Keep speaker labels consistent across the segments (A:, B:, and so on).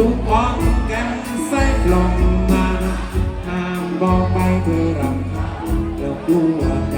A: จุกอ้อนกันใส่ลงมาห้ามบอกไปเธอรำคาญแล้วก
B: ลัวกั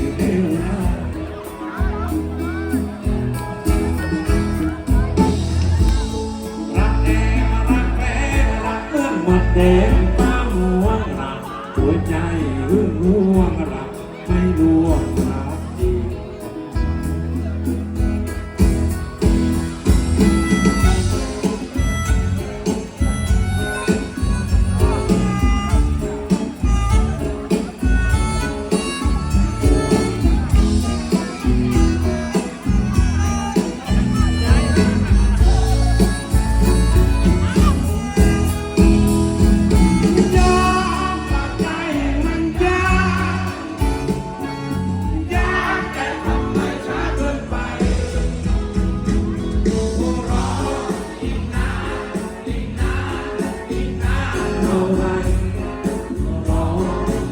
A: Lord.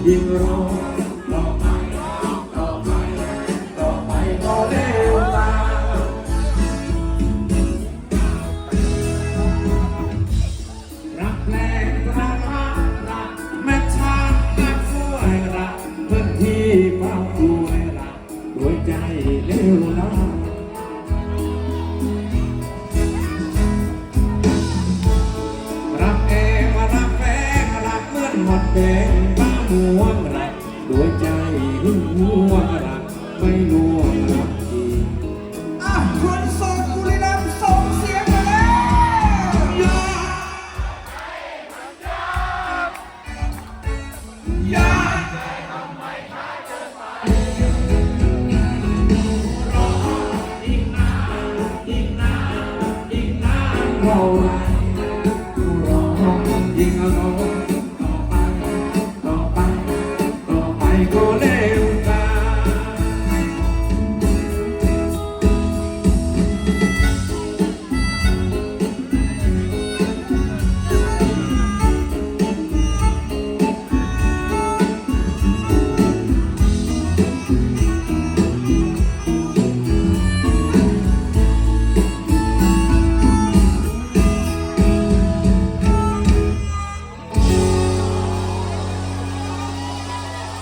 A: ยิ่งรอ